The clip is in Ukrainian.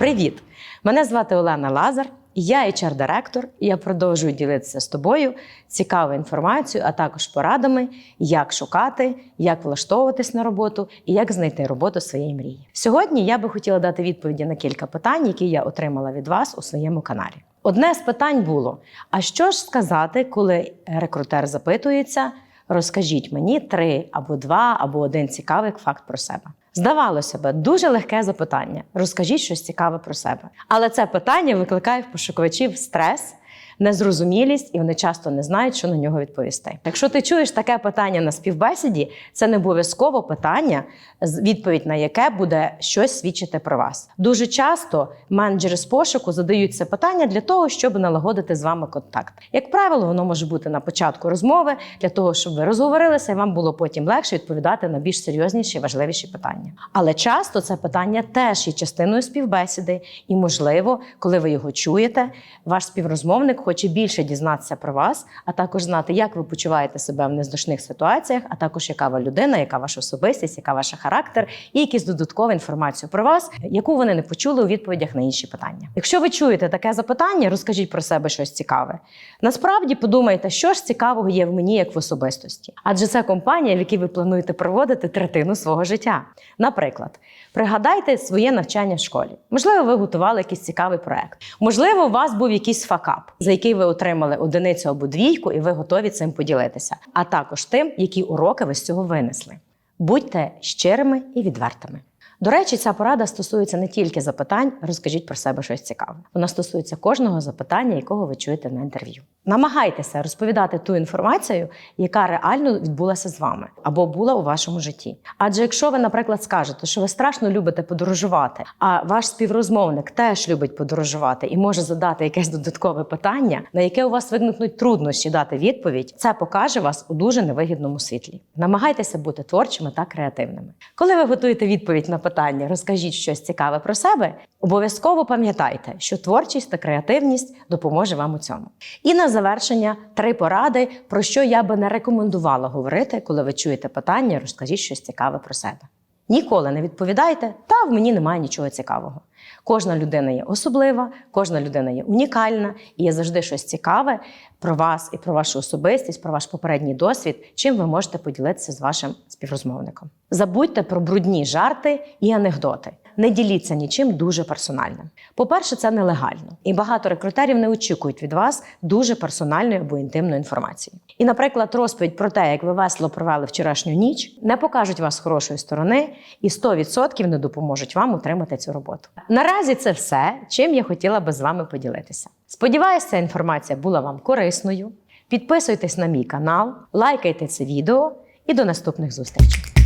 Привіт! Мене звати Олена Лазар, я HR-директор, і я продовжую ділитися з тобою цікавою інформацією, а також порадами, як шукати, як влаштовуватись на роботу і як знайти роботу своєї мрії. Сьогодні я би хотіла дати відповіді на кілька питань, які я отримала від вас у своєму каналі. Одне з питань було: а що ж сказати, коли рекрутер запитується? Розкажіть мені три або два, або один цікавий факт про себе. Здавалося б, дуже легке запитання. Розкажіть щось цікаве про себе. Але це питання викликає в пошукувачів стрес, незрозумілість, і вони часто не знають, що на нього відповісти. Якщо ти чуєш таке питання на співбесіді, це не обов'язково питання, відповідь на яке буде щось свідчити про вас. Дуже часто менеджери з пошуку задають це питання для того, щоб налагодити з вами контакт. Як правило, воно може бути на початку розмови для того, щоб ви розговорилися, і вам було потім легше відповідати на більш серйозніші важливіші питання. Але часто це питання теж є частиною співбесіди, і можливо, коли ви його чуєте, ваш співрозмовник хоче більше дізнатися про вас, а також знати, як ви почуваєте себе в незначних ситуаціях, а також яка ви людина, яка ваша особистість, яка ваш характер, і якісь додаткову інформацію про вас, яку вони не почули у відповідях на інші питання. Якщо ви чуєте таке запитання, розкажіть про себе щось цікаве. Насправді подумайте, що ж цікавого є в мені як в особистості, адже це компанія, в якій ви плануєте проводити третину свого життя. Наприклад, пригадайте своє навчання в школі. Можливо, ви готували якийсь цікавий проект. Можливо, у вас був якийсь факап, за який ви отримали одиницю або двійку, і ви готові цим поділитися, а також тим, які уроки ви з цього винесли. Будьте щирими і відвертими. До речі, ця порада стосується не тільки запитань, розкажіть про себе щось цікаве. Вона стосується кожного запитання, якого ви чуєте на інтерв'ю. Намагайтеся розповідати ту інформацію, яка реально відбулася з вами або була у вашому житті. Адже якщо ви, наприклад, скажете, що ви страшно любите подорожувати, а ваш співрозмовник теж любить подорожувати і може задати якесь додаткове питання, на яке у вас виникнуть труднощі дати відповідь, це покаже вас у дуже невигідному світлі. Намагайтеся бути творчими та креативними. Коли ви готуєте відповідь на питання, розкажіть щось цікаве про себе. Обов'язково пам'ятайте, що творчість та креативність допоможе вам у цьому. І на завершення три поради, про що я би не рекомендувала говорити, коли ви чуєте питання, розкажіть щось цікаве про себе. Ніколи не відповідайте, та в мені немає нічого цікавого. Кожна людина є особлива, кожна людина є унікальна і є завжди щось цікаве про вас і про вашу особистість, про ваш попередній досвід, чим ви можете поділитися з вашим співрозмовником. Забудьте про брудні жарти і анекдоти. Не діліться нічим дуже персональним. По-перше, це нелегально, і багато рекрутерів не очікують від вас дуже персональної або інтимної інформації. І, наприклад, розповідь про те, як ви весело провели вчорашню ніч, не покажуть вас з хорошої сторони і 100% не допоможуть вам отримати цю роботу. Наразі це все, чим я хотіла би з вами поділитися. Сподіваюся, ця інформація була вам корисною. Підписуйтесь на мій канал, лайкайте це відео і до наступних зустрічей.